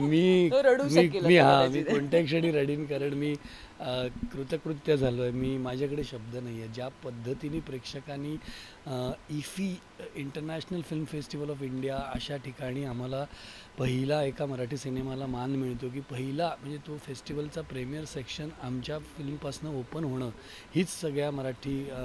मी तो रडू मी शकेल मी हा मी कदाचित. कोणत्या क्षणी रडीन कारण मी अ, कृतकृत्य झालो आहे मी माझ्याकडे शब्द नाही आहे ज्या पद्धतीने प्रेक्षकांनी अ, IFFI international film festival of India अशा ठिकाणी आम्हाला पहिला एका मराठी सिनेमाला मान मिळतो की पहिला म्हणजे तो फेस्टिवलचा प्रेमियर सेक्शन आमच्या फिल्मपासनं ओपन होणं हीच सगळ्या मराठी अ,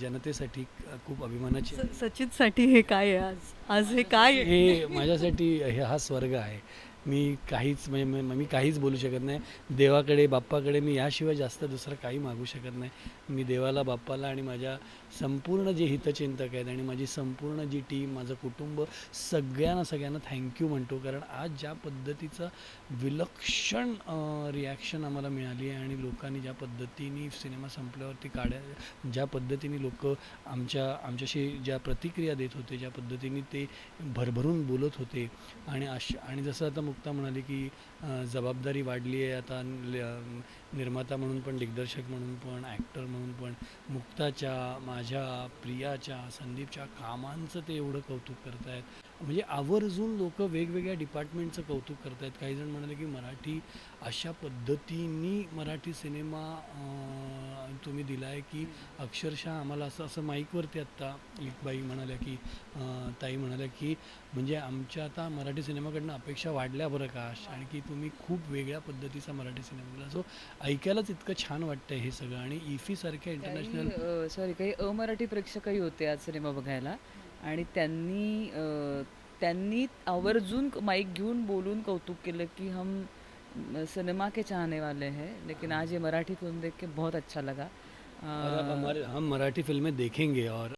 जनतेसाठी खूप अभिमानाची स- सचितसाठी हे काय आहे आज? आज हे काय? हे माझ्यासाठी हे हा स्वर्ग आहे. मी काहीच म्हणजे मी- मी काहीच बोलू शकत नाही. देवाकडे बाप्पाकडे मी याशिवाय जास्त दुसरं काही मागू शकत नाही. मी देवाला बाप्पाला आणि माझ्या संपूर्ण जे हितचिंतक आहेत आणि माझी संपूर्ण जी टीम माझं कुटुंब सगळ्यांना सगळ्यांना थँक्यू म्हणतो. कारण आज ज्या पद्धतीचं विलक्षण रिॲक्शन आम्हाला मिळाली आहे आणि लोकांनी ज्या पद्धतीने सिनेमा संपल्यावरती काढ्या ज्या पद्धतीने लोक आमच्या आमच्याशी ज्या प्रतिक्रिया देत होते ज्या पद्धतीने ते भरभरून बोलत होते. आणि अश आणि जसं आता मुक्ता म्हणाली की जबाबदारी वाढली आहे आता ल- निर्माता म्हणून पण दिग्दर्शक म्हणून पण ॲक्टर म्हणून पण मुक्ताच्या माझ्या प्रियाच्या संदीपच्या कामांचं ते एवढं कौतुक करतायत. म्हणजे आवर्जून लोक वेगवेगळ्या डिपार्टमेंटचं कौतुक करत काही जण म्हणाले की मराठी अशा पद्धतीने मराठी सिनेमा तुम्ही दिला आहे की अक्षरशः आम्हाला असं असं माईकवरती आत्ता एक बाई म्हणाल्या की ताई म्हणाल्या की म्हणजे आमच्या आता मराठी सिनेमाकडनं अपेक्षा वाढल्या बरं का आणि की तुम्ही खूप वेगळ्या पद्धतीचा मराठी सिनेमा दिला सो ऐकायलाच इतकं छान वाटतंय हे सगळं. आणि इफी सारख्या इंटरनॅशनल सॉरी काही अमराठी प्रेक्षकही होते आज सिनेमा बघायला. आणि त्यांनी त्यांनी आवर्जून माईक घेऊन बोलून कौतुक केलं की हम सिनेमा के चाहने वाले हैं लेकिन आज ये मराठी फिल्म देख के बहुत अच्छा लगा। और अब अ, हमारे हम मराठी फिल्में देखेंगे और